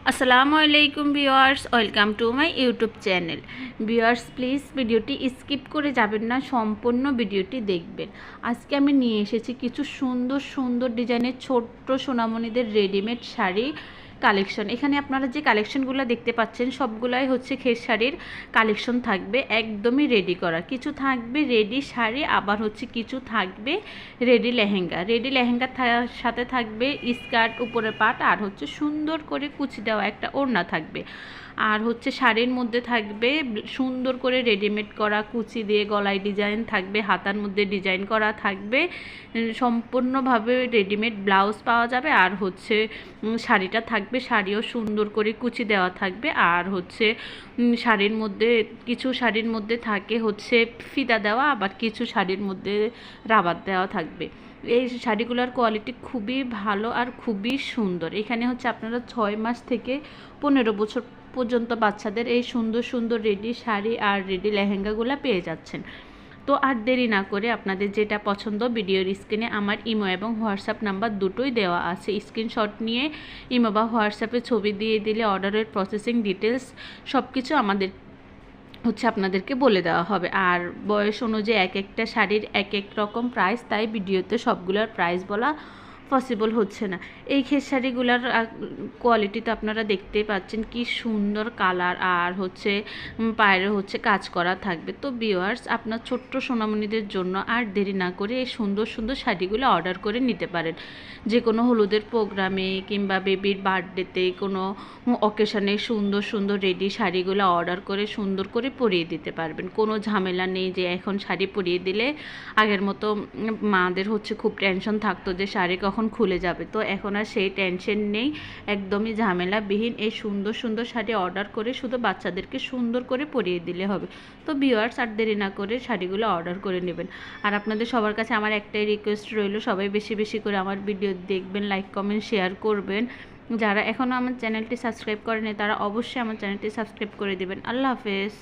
আসসালামু আলাইকুম viewers welcome to my YouTube channel viewers please ভিডিওটি স্কিপ করে যাবেন না সম্পূর্ণ ভিডিওটি দেখবেন আজকে আমি নিয়ে এসেছি কিছু সুন্দর সুন্দর ডিজাইনের ছোট্ট সোনামণিদের রেডিমেড শাড়ি কালেকশন এখানে আপনারা যে কালেকশনগুলো দেখতে পাচ্ছেন, সবগুলাই হচ্ছে খের শাড়ির কালেকশন থাকবে, একদমই রেডি করা। কিছু থাকবে রেডি শাড়ি, আবার হচ্ছে কিছু থাকবে রেডি লেহেঙ্গা। রেডি লেহেঙ্গার সাথে থাকবে স্কার্ট উপরের পাট, আর হচ্ছে সুন্দর করে কুচি দেওয়া একটা ওড়না থাকবে। আর হচ্ছে শাড়ির মধ্যে থাকবে সুন্দর করে রেডিমেড করা, কুচি দিয়ে গলায় ডিজাইন থাকবে, হাতার মধ্যে ডিজাইন করা থাকবে। সম্পূর্ণভাবে রেডিমেড ব্লাউজ পাওয়া যাবে, আর হচ্ছে শাড়িটা থাকবে শাড়িও সুন্দর করে কুচি দেওয়া থাকবে। আর হচ্ছে শাড়ির মধ্যে, কিছু শাড়ির মধ্যে থাকে হচ্ছে ফিতা দেওয়া, আবার কিছু শাড়ির মধ্যে রাবার দেওয়া থাকবে। এই শাড়িগুলোর কোয়ালিটি খুবই ভালো আর খুবই সুন্দর। এখানে হচ্ছে আপনারা ছয় মাস থেকে পনেরো বছর পর্যন্ত বাচ্চাদের এই সুন্দর সুন্দর রেডি শাড়ি আর রেডি লেহেঙ্গাগুলো পেয়ে যাচ্ছেন। তো আর দেরি না করে আপনাদের যেটা পছন্দ ভিডিওর স্ক্রিনে আমার ইমো এবং হোয়াটসঅ্যাপ নাম্বার দুটোই দেওয়া আছে। স্ক্রিনশট নিয়ে ইমো বা হোয়াটসঅ্যাপে ছবি দিয়ে দিলে, অর্ডারের প্রসেসিং ডিটেলস সব কিছু আমাদের হচ্ছে আপনাদেরকে বলে দেওয়া হবে। আর বয়স অনুযায়ী এক একটা শাড়ির এক এক রকম প্রাইস তাই ভিডিওতে সবগুলোর প্রাইস বলা পসিবল হচ্ছে না। এই খেস শাড়িগুলার কোয়ালিটি তো আপনারা দেখতেই পাচ্ছেন কি সুন্দর কালার আর হচ্ছে পায়ের হচ্ছে কাজ করা থাকবে। তো বিওয়ার্স আপনার ছোট্ট সোনামণিদের জন্য আর দেরি না করে এই সুন্দর সুন্দর শাড়িগুলো অর্ডার করে নিতে পারেন। যে কোনো হলুদের প্রোগ্রামে কিংবা বেবির বার্থডেতে কোনো অকেশনে সুন্দর সুন্দর রেডি শাড়িগুলো অর্ডার করে সুন্দর করে পরিয়ে দিতে পারবেন। কোনো ঝামেলা নেই যে এখন শাড়ি পরিয়ে দিলে আগের মতো মাদের হচ্ছে খুব টেনশন থাকতো যে শাড়ি কখন খুলে যাবে। তো এখন আর সেই টেনশন নেই, একদমই ঝামেলাবিহীন। এই সুন্দর সুন্দর শাড়ি অর্ডার করে শুধু বাচ্চাদেরকে সুন্দর করে পরিয়ে দিলে হবে। তো ভিউয়ার্স আর দেরি না করে শাড়িগুলো অর্ডার করে নেবেন। আর আপনাদের সবার কাছে আমার একটাই রিকোয়েস্ট রইল, সবাই বেশি বেশি করে আমার ভিডিও দেখবেন লাইক কমেন্ট শেয়ার করবেন। যারা এখনও আমার চ্যানেলটি সাবস্ক্রাইব করেনি, তারা অবশ্যই আমার চ্যানেলটি সাবস্ক্রাইব করে দেবেন। আল্লাহ হাফেজ।